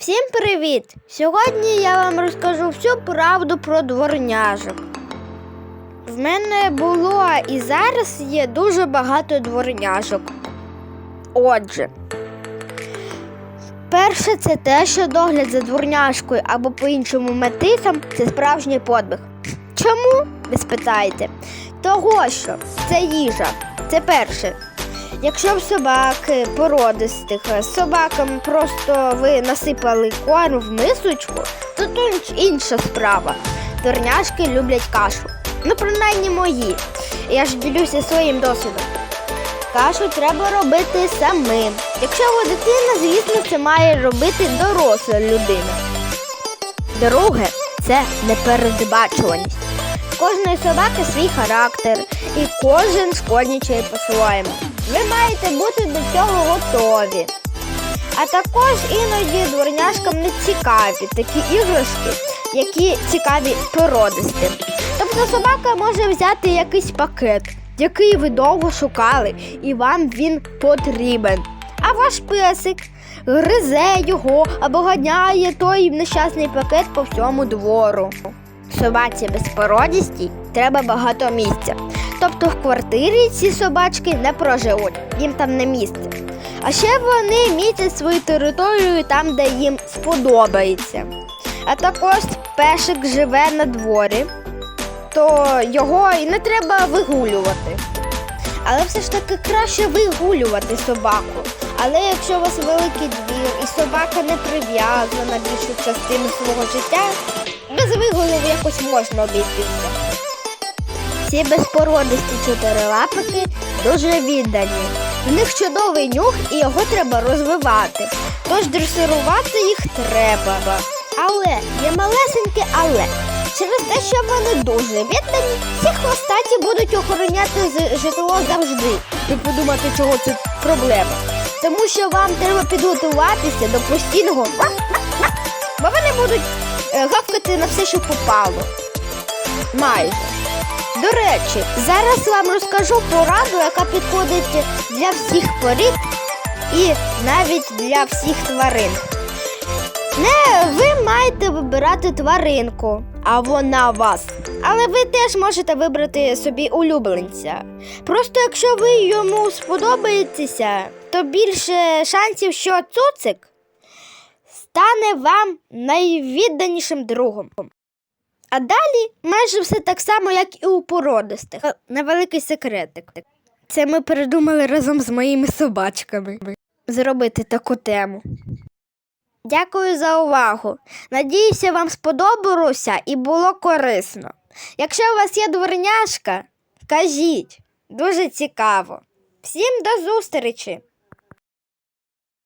Всім привіт! Сьогодні я вам розкажу всю правду про дворняжок. В мене було і зараз є дуже багато дворняжок. Отже, перше, це те, що догляд за дворняжкою або по-іншому метисом це справжній подвиг. Чому? Ви спитаєте? Того, що це їжа. Це перше. Якщо в собаки породистих е, собакам просто ви насипали корм в мисочку, то тут інша справа. Дворняшки люблять кашу. Ну, принаймні мої. Я ж ділюся своїм досвідом. Кашу треба робити самим. Якщо ви дитина, звісно, це має робити доросла людина. Друге це непередбачуваність. Кожної собаки свій характер, і кожен шкоднічає по-своєму. Ви маєте бути до цього готові. А також іноді дворняшкам не цікаві такі іграшки, які цікаві породистим. Тобто собака може взяти якийсь пакет, який ви довго шукали, і вам він потрібен. А ваш песик гризе його або ганяє той нещасний пакет по всьому двору. Собаці безпородістій треба багато місця. Тобто в квартирі ці собачки не проживуть, їм там не місце. А ще вони мітять свою територію там, де їм сподобається. А також пешик живе на дворі, то його і не треба вигулювати. Але все ж таки краще вигулювати собаку. Але якщо у вас великий двір і собака не прив'язана більшу частину свого життя, без вигулів якось можна обійтися. Ці безпородисті чотирилапики дуже віддані. В них чудовий нюх і його треба розвивати. Тож дресирувати їх треба. Але є малесеньке але. Через те, що вони дуже віддані, ці хвостаті будуть охороняти житло завжди. Ви подумати, чого це проблема. Тому що вам треба підготуватися до постійного, бо вони будуть е, гавкати на все, що попало. Майже. До речі, зараз вам розкажу пораду, яка підходить для всіх порід і навіть для всіх тварин. Не ви маєте вибирати тваринку, а вона вас. Але ви теж можете вибрати собі улюбленця. Просто якщо ви йому сподобаєтеся, то більше шансів, що цуцик стане вам найвідданішим другом. А далі майже все так само, як і у породистих. Невеликий секретик. Це ми придумали разом з моїми собачками зробити таку тему. Дякую за увагу. Надіюся, вам сподобалося і було корисно. Якщо у вас є дворняшка, кажіть. Дуже цікаво. Всім до зустрічі!